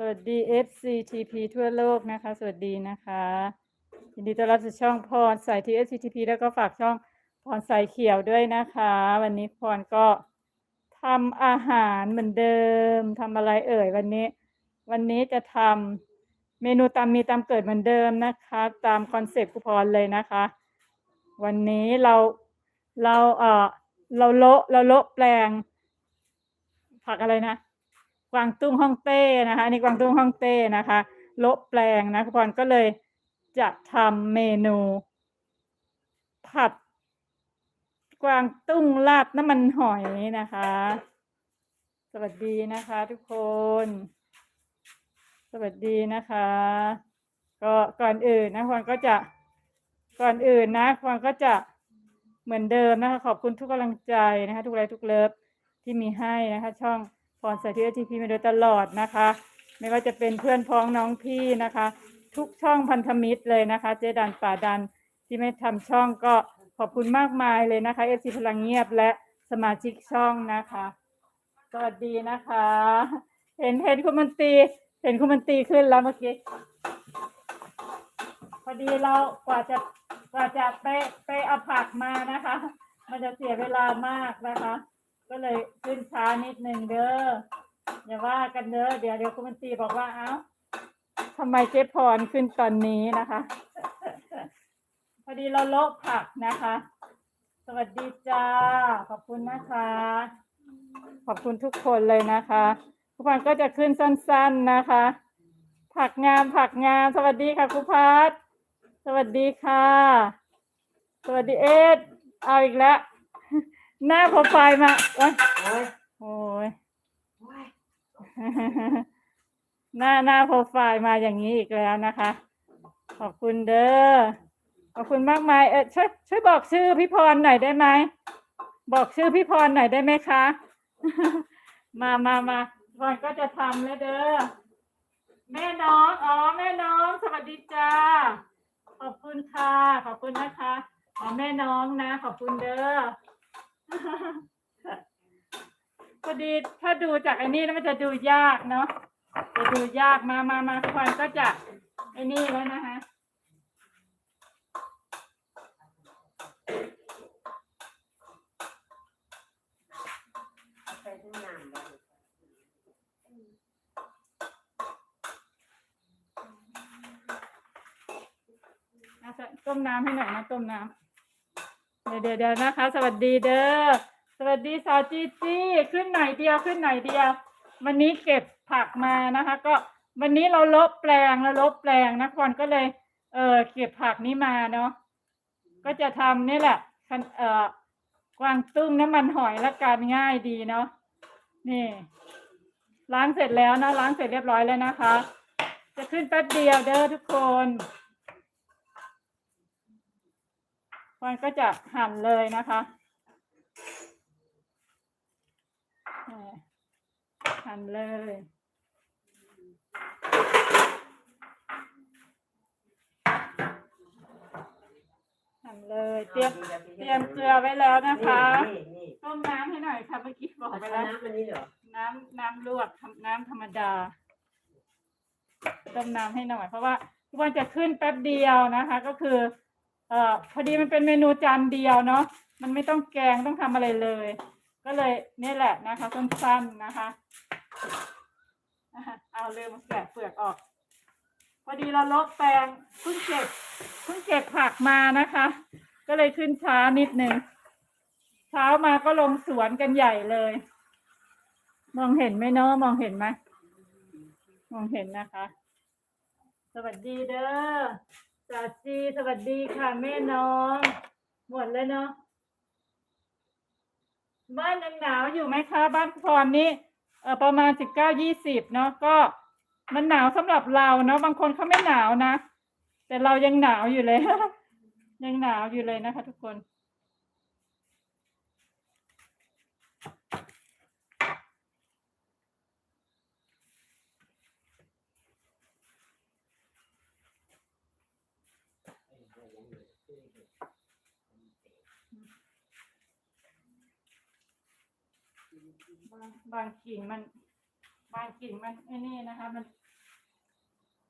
สวัสดี FCTP ทั่วโลกนะคะ สวัสดีนะคะยินดีต้อนรับสู่ช่องพรสายที่ FCTP แล้วก็ฝากช่องพรสายเขียวด้วยนะคะ วันนี้พรก็ทำอาหารเหมือนเดิมทำอะไรเอ่ยวันนี้ วันนี้จะทำเมนูตามมีตามเกิดเหมือนเดิมนะคะ ตามคอนเซปต์คุพรเลยนะคะ วันนี้เราเราเออเราโละเราโละแปลงผักอะไรนะ กวางตุ้งฮ่องเต้นะคะนนี้กวางตุ้งฮ่องเต้นะคะโลแปลงนะคุณพรก็เลยจะทำเมนู ผัด กวางตุ้งราดน้ำมันหอยนะคะ สวัสดีนะคะทุกคน สวัสดีนะคะ ก็ก่อนอื่นนะพรก็จะก่อนอื่นนะพรก็จะเหมือนเดิมนะคะ ขอบคุณทุกกำลังใจนะคะ ทุกไลค์ทุกเลิฟที่มีให้นะคะ ช่อง พรสาธิตทีพีมาโดยตลอดนะคะ ไม่ว่าจะเป็นเพื่อนพ้องน้องพี่นะคะ ทุกช่องพันธมิตรเลยนะคะ เจดันป่าดันที่ไม่ทำช่องก็ขอบคุณมากมายเลยนะคะเอซีพลังเงียบและสมาชิกช่องนะคะ สวัสดีนะคะ เห็นเห็นคุณมันตี เห็นคุณมันตีขึ้นแล้วเมื่อกี้พอดีเรากว่าจะกว่าจะไปไปเอาผักมานะคะ มันจะเสียเวลามากนะคะ ก็เลยขึ้นช้านิดนึงเด้ออย่าว่ากันเด้อเดี๋ยวเดี๋ยวคุณมันตรีบอกว่าเอ้าทำไมเจ๊พรขึ้นตอนนี้นะคะ พอดีเราโละผักนะคะ สวัสดีจ้า ขอบคุณนะคะ ขอบคุณทุกคนเลยนะคะทุกคนก็จะขึ้นสั้น ๆนะคะ ผักงามผักงาม สวัสดีค่ะครูพัฒน์สวัสดีค่ะ สวัสดีเอสเอาอีกแล้ว หน้าโปรไฟล์มาโอ๊ยโอ้ยโอ้ยโอ้ยหน้าหน้าโปรไฟล์มาอย่างนี้อีกแล้วนะคะ ขอบคุณเด้อขอบคุณมากมายเออช่วยช่วยบอกชื่อพี่พรหน่อยได้ไหมบอกชื่อพี่พรหน่อยได้ไหมคะ มามามาพรก็จะทำแล้วเด้อแม่น้องอ๋อแม่น้อง สวัสดีจ้าขอบคุณค่ะ ขอบคุณนะคะอ๋อแม่น้องนะ ขอบคุณเด้อ พอดีถ้าดูจากอันนี้แล้วมันจะดูยากเนาะจะดูยากมามามาทุกคนก็จะไอ้นี่แล้วนะคะใส่น้ำนะต้มน้ำให้หน่อยนะต้มน้ำ เดี๋ยวเดี๋ยวนะคะ สวัสดีเด้อสวัสดีสาวจีจี้ขึ้นหน่อยเดียวขึ้นหน่อยเดียว วันนี้เก็บผักมานะคะ ก็วันนี้เราลบแปลงแล้วลบแปลงนะพรก็เลย เออเก็บผักนี้มาเนาะก็จะทำนี่แหละคันเออกวางตุ้งน้ำมันหอยละกันง่ายดีเนาะนี่ ล้างเสร็จแล้วนะล้างเสร็จเรียบร้อยแล้วนะคะ จะขึ้นแป๊บเดียวเด้อทุกคน มันก็จะหั่นเลยนะคะแหม่หั่นเลย หั่นเลย เตรียมเตรียมเกลือไว้แล้วนะคะนี่นี่ต้มน้ำให้หน่อยค่ะเมื่อกี้บอกเอาไปไปแล้ว น้ำอันนี้เหรอ น้ำน้ำลวกทำน้ำธรรมดา ต้มน้ำให้หน่อย เพราะว่าทุกวันจะขึ้นแป๊บเดียวนะคะ ก็คือ เอ่อพอดีมันเป็นเมนูจานเดียวเนาะมันไม่ต้องแกงต้องทำอะไรเลย ก็เลยนี่แหละนะคะสั้นๆนะคะ เอาเริ่มแกะเปลือกออก พอดีเราลบแปลงเพิ่งเก็บเพิ่งเก็บผักมานะคะ ก็เลยขึ้นช้านิดนึงเช้ามาก็ลงสวนกันใหญ่เลย มองเห็นไหมเนาะมองเห็นไหมมองเห็นนะคะ สวัสดีเด้อ จาจีสวัสดีค่ะ แม่น้อง หมดแล้วเนาะบ้านยังหนาวอยู่ไหมคะ บ้านพรนี่เออประมาณสิบเก้ายี่สิบเนาะก็มันหนาวสำหรับเราเนาะบางคนเขาไม่หนาวนะ แต่เรายังหนาวอยู่เลย ยังหนาวอยู่เลยนะคะ ทุกคน บางบางกิ่งมัน บางกิ่งมันไอ้นี่นะคะ มัน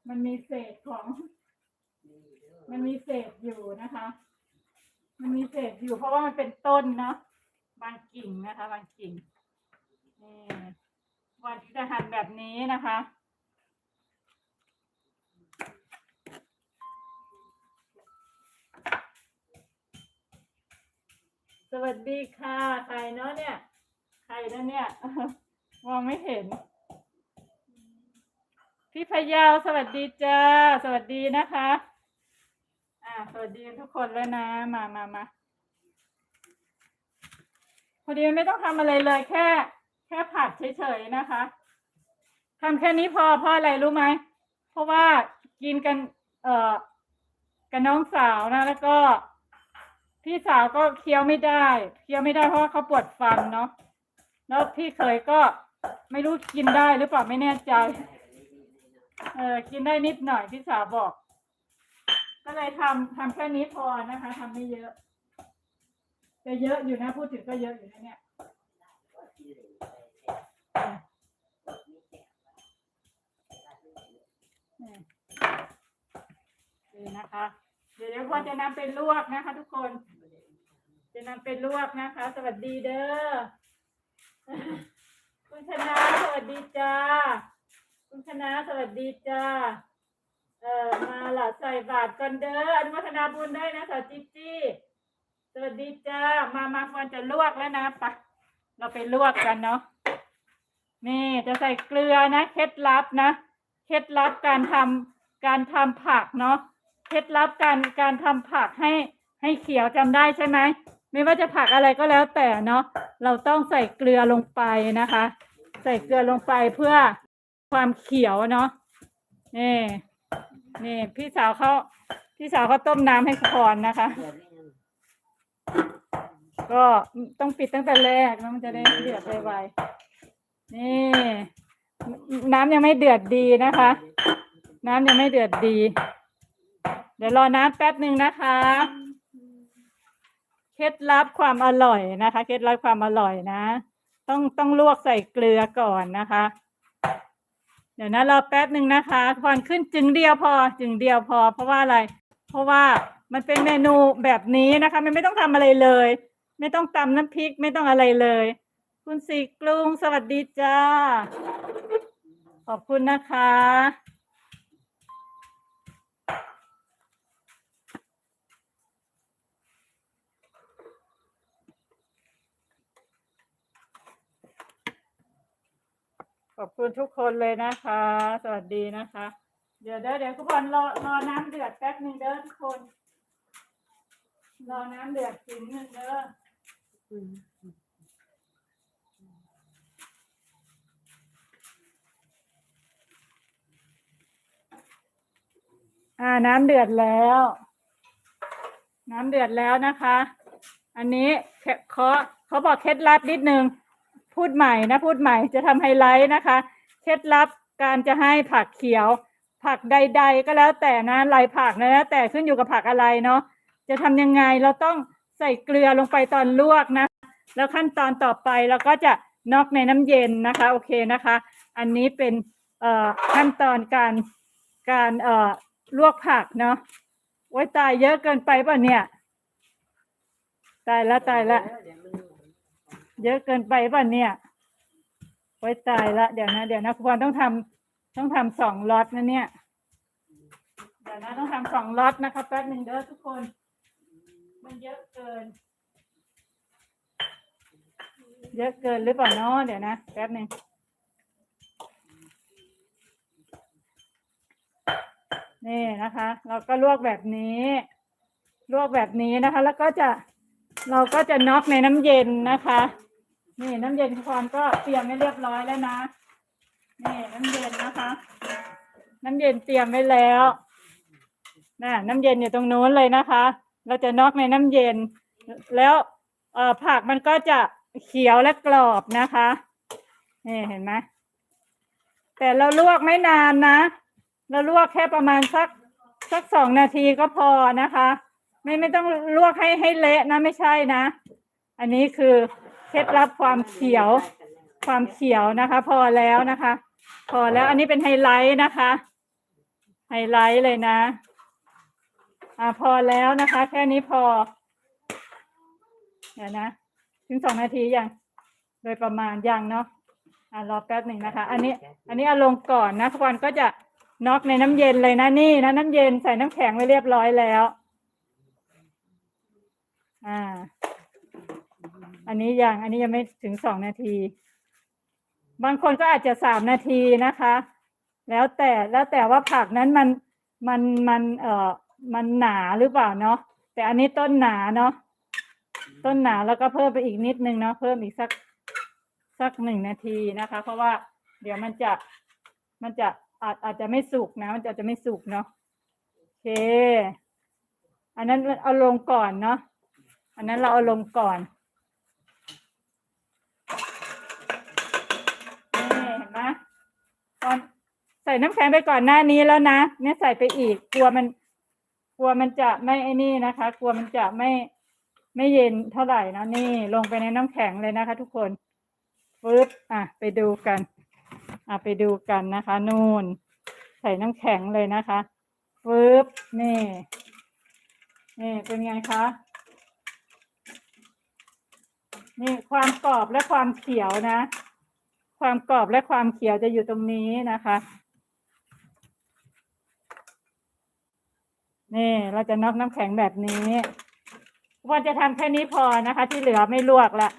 มันมีเศษของ มันมีเศษอยู่นะคะ มันมีเศษอยู่ เพราะว่ามันเป็นต้นเนาะบางกิ่งนะคะ บางกิ่งนี่วันที่จะหั่นแบบนี้นะคะสวัสดีค่ะ ใครเนาะเนี่ย ใครเนาะเนี่ย มองไม่เห็น พี่พยาวสวัสดีจ้า สวัสดีนะคะ อ่า สวัสดีทุกคนแล้วนะ มามามาพอดีไม่ต้องทำอะไรเลยแค่ แค่ผัดเฉยๆนะคะทำแค่นี้พอเพราะอะไรรู้ไหม เพราะว่ากินกัน เอ่อกับน้องสาวนะ แล้วก็พี่สาวก็เคี้ยวไม่ได้ เคี้ยวไม่ได้เพราะว่าเขาปวดฟันเนาะ แล้วพี่เคยก็ไม่รู้กินได้หรือเปล่าไม่แน่ใจ เออกินได้นิดหน่อยพี่สาวบอก ก็เลยทำทำแค่นี้พอนะคะทำไม่เยอะแต่เยอะอยู่นะ พูดถึงก็เยอะอยู่นะเนี่ยเออนี่นี่นะคะ เดี๋ยวเดี๋ยวพอจะนำเป็นลวกนะคะ ทุกคน จะนำเป็นลวกนะคะ สวัสดีเด้อ คุณชนะสวัสดีจ้า คุณชนะสวัสดีจ้า เอ่อมาละใส่บาตรกันเด้ออนุโมทนาบุญได้วยนะสาวจิ๊จี้สวัสดีจ้า มามาควรจะลวกแล้วนะปะเราไปลวกกันเนาะนี่จะใส่เกลือนะเคล็ดลับนะเคล็ดลับการทำการทำผักเนาะเคล็ดลับการการทำผักให้ให้เขียวจำได้ใช่ไหม ไม่ว่าจะผักอะไรก็แล้วแต่เนาะเราต้องใส่เกลือลงไปนะคะ ใส่เกลือลงไปเพื่อความเขียวเนาะนี่นี่พี่สาวเขาพี่สาวเขาต้มน้ำให้คอนนะคะ ก็ต้องปิดตั้งแต่แรกแล้วมันจะได้เดือดไวๆนี่ น้ำยังไม่เดือดดีนะคะ น้ำยังไม่เดือดดี เดี๋ยวรอน้ำแป๊บหนึ่งนะคะ เคล็ดลับความอร่อยนะคะ เคล็ดลับความอร่อยนะ ต้องต้องลวกใส่เกลือก่อนนะคะ เดี๋ยวนะรอแป๊บหนึ่งนะคะพรขึ้นจึงเดียวพอจึงเดียวพอ เพราะว่าอะไร เพราะว่ามันเป็นเมนูแบบนี้นะคะ มันไม่ต้องทำอะไรเลย ไม่ต้องตำน้ำพริกไม่ต้องอะไรเลย คุณสีกรุงสวัสดีจ้า ขอบคุณนะคะ ขอบคุณทุกคนเลยนะคะ สวัสดีนะคะ เดี๋ยวเดี๋ยวเดี๋ยวทุกคนรอรอน้ำเดือดแป๊บหนึ่งเด้อทุกคน รอน้ำเดือดสิงหนึ่งเด้ออ่าน้ำเดือดแล้ว น้ำเดือดแล้วนะคะ อันนี้แค่เขาเขาบอกเคล็ดลับนิดนึง พูดใหม่นะพูดใหม่จะทำไฮไลท์นะคะ เคล็ดลับการจะให้ผักเขียว ผักใด ๆ ก็แล้วแต่นะลายผักนะแล้วแต่ขึ้นอยู่กับผักอะไรเนาะจะทำยังไงเราต้องใส่เกลือลงไปตอนลวกนะ แล้วขั้นตอนต่อไปเราก็จะนอกในน้ำเย็นนะคะ โอเคนะคะ อันนี้เป็นขั้นตอนการการลวกผักเนาะโอ้ตายเยอะเกินไปป่ะเนี่ย ตายละตายละ เยอะเกินไปป่ะเนี่ยโอ้ตายละเดี๋ยวนะ เดี๋ยวนะคุณพรต้องทำต้องทำสองล็อตนะเนี่ย เดี๋ยวนะต้องทำสองล็อตนะคะแป๊บหนึ่งเด้อทุกคน มันเยอะเกิน เยอะเกินหรือเปล่าเนาะเดี๋ยวนะแป๊บหนึ่งนี่นะคะ เราก็ลวกแบบนี้ลวกแบบนี้นะคะ แล้วก็จะเราก็จะน็อกในน้ำเย็นนะคะ นี่น้ำเย็นคอนก็เตรียมไว้เรียบร้อยแล้วนะนี่น้ำเย็นนะคะ น้ำเย็นเตรียมไว้แล้วน่ะน้ำเย็นอยู่ตรงนู้นเลยนะคะ เราจะน็อกในน้ำเย็น แล้วเอ่อผักมันก็จะเขียวและกรอบนะคะนี่เห็นไหมแต่เราลวกไม่นานนะเราลวกแค่ประมาณสักสักสองนาทีก็พอนะคะ ไม่ไม่ต้องลวกให้ให้เละนะไม่ใช่นะ อันนี้คือ เคล็ดลับความเขียวความเขียวนะคะ พอแล้วนะคะ พอแล้วอันนี้เป็นไฮไลท์นะคะ ไฮไลท์เลยนะอ่าพอแล้วนะคะ แค่นี้พอเดี๋ยวนะ ถึงสองนาทียังโดยประมาณยังเนาะอ่ารอแป๊บหนึ่งนะคะ อันนี้ อันนี้เอาลงก่อนนะทุกวันก็จะน็อกในน้ำเย็นเลยนะนี่นะน้ำเย็นใส่น้ำแข็งไว้เรียบร้อยแล้ว อ่า อันนี้ยังอันนี้ยังไม่ถึงสองนาที บางคนก็อาจจะสามนาทีนะคะ แล้วแต่แล้วแต่ว่าผักนั้นมันมันมันเอ่อมันหนาหรือเปล่าเนาะแต่อันนี้ต้นหนาเนาะต้นหนาแล้วก็เพิ่มไปอีกนิดนึงเนาะเพิ่มอีกสักสักหนึ่งนาทีนะคะ เพราะว่าเดี๋ยวมันจะมันจะอาจอาจจะไม่สุกนะ มันจะอาจจะไม่สุกเนาะโอเค อันนั้นเอาลงก่อนเนาะอันนั้นเราเอาลงก่อน ใส่น้ำแข็งไปก่อนหน้านี้แล้วนะเนี่ยใส่ไปอีกกลัวมัน กลัวมันจะไม่ไอ้นี่นะคะ กลัวมันจะไม่ไม่เย็นเท่าไหร่นะนี่ลงไปในน้ำแข็งเลยนะคะ ทุกคนปึ๊บอะไปดูกันอะไปดูกันนะคะ นู่นใส่น้ำแข็งเลยนะคะปึ๊บนี่นี่เป็นไงคะนี่ความกรอบและความเขียวนะ ความกรอบและความเขียวจะอยู่ตรงนี้นะคะ นี่เราจะน็อกน้ำแข็งแบบนี้ว่าจะทำแค่นี้พอนะคะ ที่เหลือไม่ลวกละ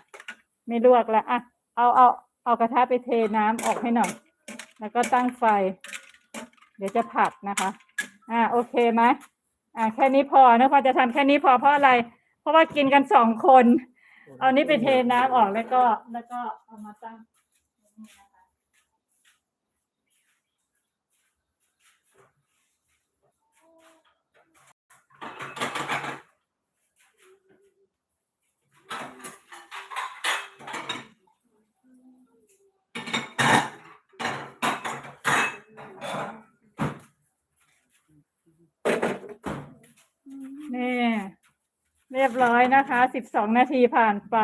ไม่ลวกละอะเอาเอาเอากระทะไปเทน้ำออกให้หน่อย แล้วก็ตั้งไฟ เดี๋ยวจะผัดนะคะ อ่าโอเคไหมอ่าแค่นี้พอนะพอจะทำแค่นี้พอเพราะอะไร เพราะว่ากินกันสองคน เอานี้ไปเทน้ำออกแล้วก็แล้วก็เอามาตั้งนี่นะคะ นี่ เรียบร้อยนะคะสิบสองนาทีผ่านไป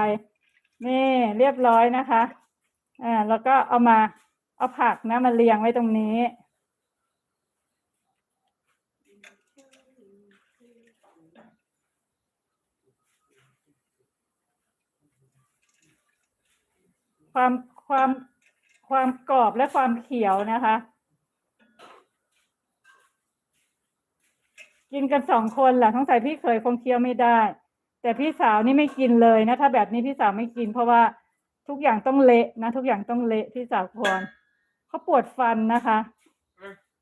นี่เรียบร้อยนะคะอ่าแล้วก็เอามาเอาผักนะมาเรียงไว้ตรงนี้ความความความกรอบและความเขียวนะคะ กินกันสองคนแหละทั้งใส่พี่เคยคงเคี้ยวไม่ได้ แต่พี่สาวนี่ไม่กินเลยนะ ถ้าแบบนี้พี่สาวไม่กิน เพราะว่าทุกอย่างต้องเละนะ ทุกอย่างต้องเละพี่สาวพรเขาปวดฟันนะคะ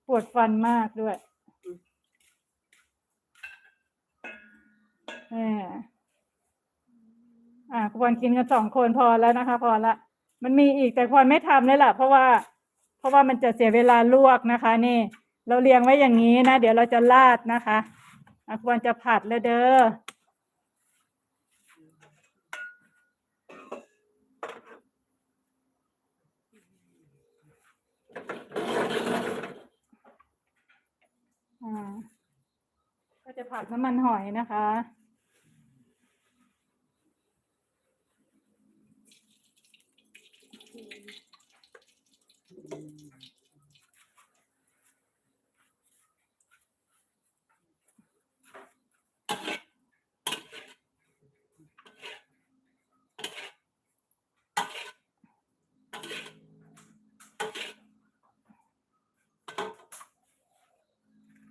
ปวดฟันมากด้วยเอออ่าควรกินกันสองคนพอแล้วนะคะ พอละมันมีอีกแต่ควรไม่ทำเลยล่ะ เพราะว่า เพราะว่ามันจะเสียเวลาลวกนะคะ นี่ เราเรียงไว้อย่างนี้นะ เดี๋ยวเราจะราดนะคะอะควรจะผัดเลยเด้อา ก็ จะผัดน้ำมันหอยนะคะ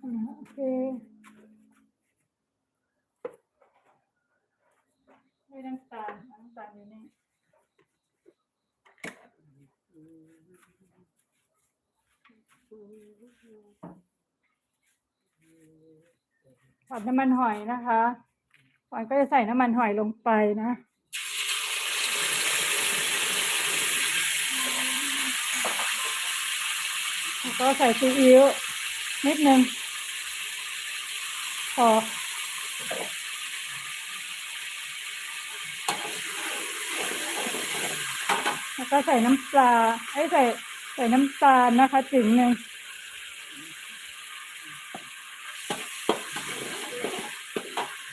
อืมโอเค ไม่น้ำตาลน้ำตาลอยู่นี่ผัดน้ำมันหอยนะคะก่อนก็จะใส่น้ำมันหอยลงไปนะแล้วก็ใส่ซีอิ๊วนิดนึงพอแล้วก็ ใส่น้ำปลาให้ใส่ใส่น้ำตาลนะคะจึงหนึ่ง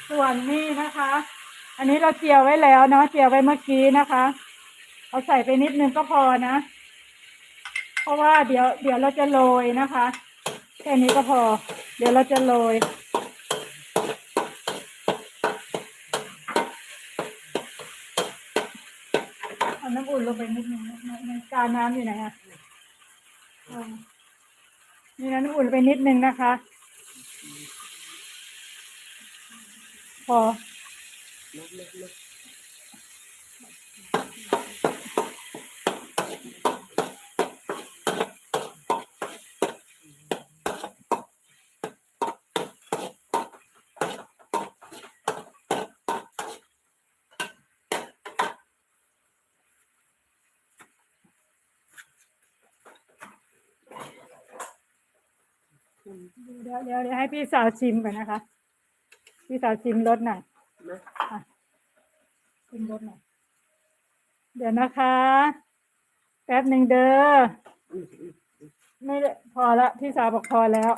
ส่วนนี้นะคะ อันนี้เราเจียวไว้แล้วเนาะเจียวไว้เมื่อกี้นะคะเอาใส่ไปนิดนึงก็พอนะ เพราะว่าเดี๋ยวเดี๋ยวเราจะโรยนะคะแค่นี้ก็พอ เดี๋ยวเราจะโรยเอาน้ำอุ่นลงไปนิด ในในกาน้ำอยู่ไหนอะอ่านี่นะน้ำอุ่นไปนิดนึงนะคะ พอ เดี๋ยวเดี๋ยวเดี๋ยวให้พี่สาวชิมก่อนนะคะ พี่สาวชิมรสหน่อยนะอะชิมรสหน่อยเดี๋ยวนะคะ แป๊บหนึ่งเด้ออืมอืมไม่ได้พอละพี่สาวบอกพอแล้ว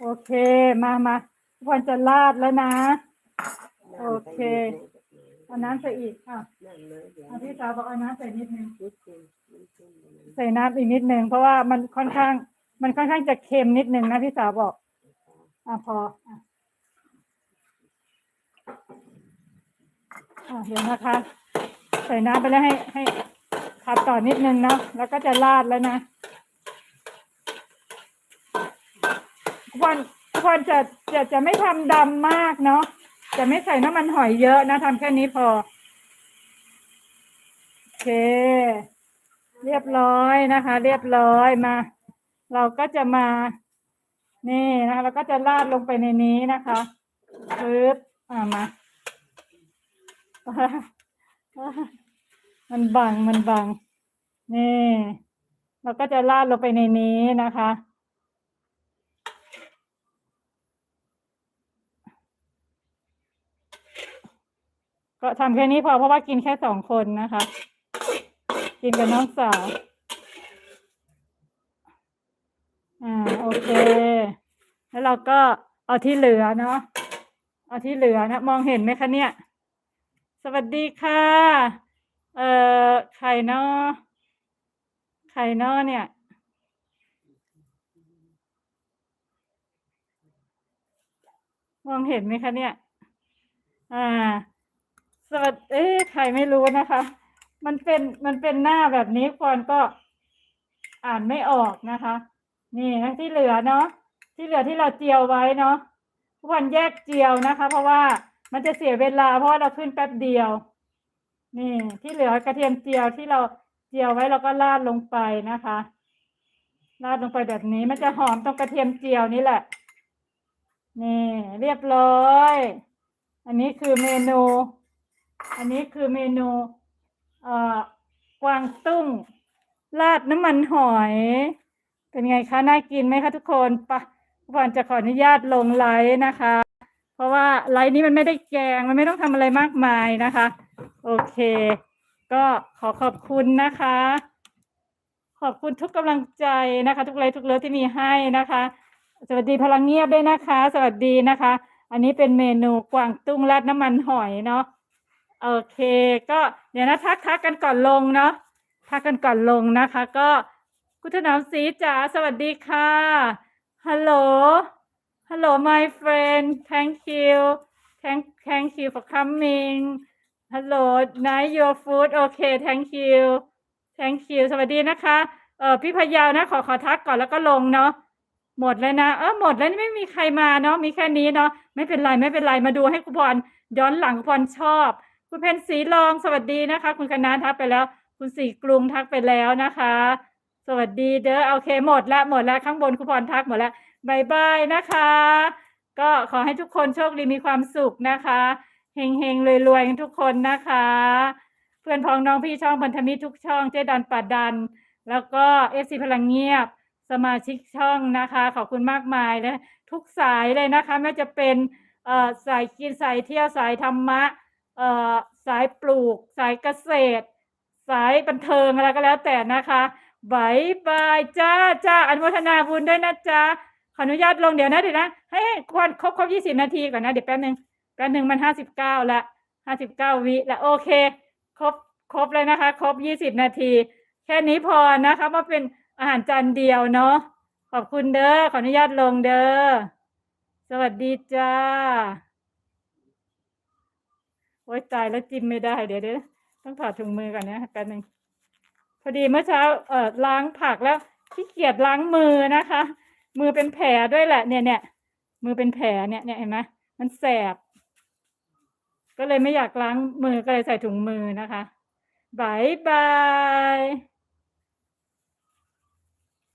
โอเคมามาทุกคนจะลาดแล้วนะ โอเคเอาน้ำใส่อีกอะนั่นเลยเดี๋ยวเอาพี่สาวบอกเอาน้ำใส่นิดนึงนิดนึงนิดนึงนะใส่น้ำอีกนิดนึงเพราะว่ามันค่อนข้าง มันค่อนข้างจะเค็มนิดนึงนะพี่สาวบอก อะพออะอะเดี๋ยวนะคะ ใส่น้ำไปแล้วให้ให้ขัดต่อนิดนึงเนาะแล้วก็จะราดแล้วนะทุกวันทุกวันจะจะจะไม่ทำดำมากเนาะจะไม่ใส่น้ำมันหอยเยอะนะทำแค่นี้พอ โอเค เรียบร้อยนะคะ เรียบร้อยมา เราก็จะมา นี่นะคะแล้วก็จะราดลงไปในนี้นะคะปึ๊บอ่ามามันบังมันบังนี่เราก็จะราดลงไปในนี้นะคะ ก็ทำแค่นี้พอเพราะว่ากินแค่สองคนนะคะ กินกับน้องสาว อ่าโอเค แล้วเราก็เอาที่เหลือเนาะเอาที่เหลือนะ มองเห็นไหมคะเนี่ย สวัสดีค่ะ เอ่อไข่นอไข่นอเนี่ยมองเห็นไหมคะเนี่ย อ่า สวัสดีเอ๊ะใครไม่รู้นะคะ มันเป็น มันเป็นหน้าแบบนี้ควรก็อ่านไม่ออกนะคะ นี่นะที่เหลือเนาะที่เหลือที่เราเจียวไว้เนาะทุกคนแยกเจียวนะคะ เพราะว่ามันจะเสียเวลา เพราะว่าเราขึ้นแป๊บเดียว นี่ที่เหลือกระเทียมเจียวที่เราเจียวไว้เราก็ราดลงไปนะคะราดลงไปแบบนี้มันจะหอมตรงกระเทียมเจียวนี่แหละ นี่ เรียบร้อย อันนี้คือเมนู อันนี้คือเมนูเอ่อกวางตุ้งราดน้ำมันหอย เป็นไงคะน่ากินไหมคะทุกคนปะทุกคนจะขออนุญาตลงไลฟ์นะคะ เพราะว่าไลฟ์นี้มันไม่ได้แกงมันไม่ต้องทำอะไรมากมายนะคะ โอเค ก็ขอขอบคุณนะคะ ขอบคุณทุกกำลังใจนะคะ ทุกไลฟ์ทุกเลิฟที่มีให้นะคะ สวัสดีพลังเงียบด้วยนะคะ สวัสดีนะคะ อันนี้เป็นเมนูกวางตุ้งราดน้ำมันหอยเนาะโอเค ก็เดี๋ยวนะทักทักกันก่อนลงเนาะทักกันก่อนลงนะคะ ก็ คุณถนอมศรีจ๋าสวัสดีค่ะ ฮัลโหล ฮัลโหล my friend thank you thank thank you for coming ฮัลโหล nice your food โอเค thank you thank you สวัสดีนะคะ เออพี่พยาวนะ ขอขอทักก่อนแล้วก็ลงเนาะ หมดแล้วนะ เออหมดแล้วไม่มีใครมาเนาะ มีแค่นี้เนาะ ไม่เป็นไรไม่เป็นไรมาดูให้คุณพรย้อนหลังคุณพรชอบ คุณเพนสีลองสวัสดีนะคะ คุณคณะทักไปแล้ว คุณสีกรุงทักไปแล้วนะคะ สวัสดีเด้อโอเคหมดละหมดแล้วข้างบนคุณพรทักหมดแล้วบายบายนะคะ ก็ขอให้ทุกคนโชคดีมีความสุขนะคะเฮงเฮงรวยรวยทุกคนนะคะ เพื่อนพ้องน้องพี่ช่องพันธมิตรทุกช่องเจดันปัดดัน แล้วก็เอฟซีพลังเงียบ สมาชิกช่องนะคะ ขอบคุณมากมายเลยทุกสายเลยนะคะไม่จะเป็นเอ่อสายกินสายเที่ยวสายธรรมะเอ่อสายปลูก สายเกษตร สายบันเทิงอะไรก็แล้วแต่นะคะ บายบายจ้าจ้าอนุโมทนาบุญด้วยนะจ๊ะขออนุญาตลงเดี๋ยวนะเดี๋ยวนะให้ควรครบครบยี่สิบนาทีก่อนนะเดี๋ยวแป๊บหนึ่งแป๊บหนึ่งมันห้าสิบเก้าละห้าสิบเก้าวิละโอเค ครบครบเลยนะคะ ครบยี่สิบนาที แค่นี้พอนะคะว่าเป็นอาหารจานเดียวเนาะขอบคุณเด้อขออนุญาตลงเด้อสวัสดีจ้าโอ๊ยตายแล้วจิ้มไม่ได้เดี๋ยวเดี๋ยวต้องถอดถุงมือก่อนนะแป๊บนึง พอดีเมื่อเช้าเอ่อล้างผักแล้วขี้เกียจล้างมือนะคะ มือเป็นแผลด้วยแหละเนี่ยเนี่ยมือเป็นแผลเนี่ยเนี่ยเห็นไหมมันแสบ ก็เลยไม่อยากล้างมือก็เลยใส่ถุงมือนะคะบายบาย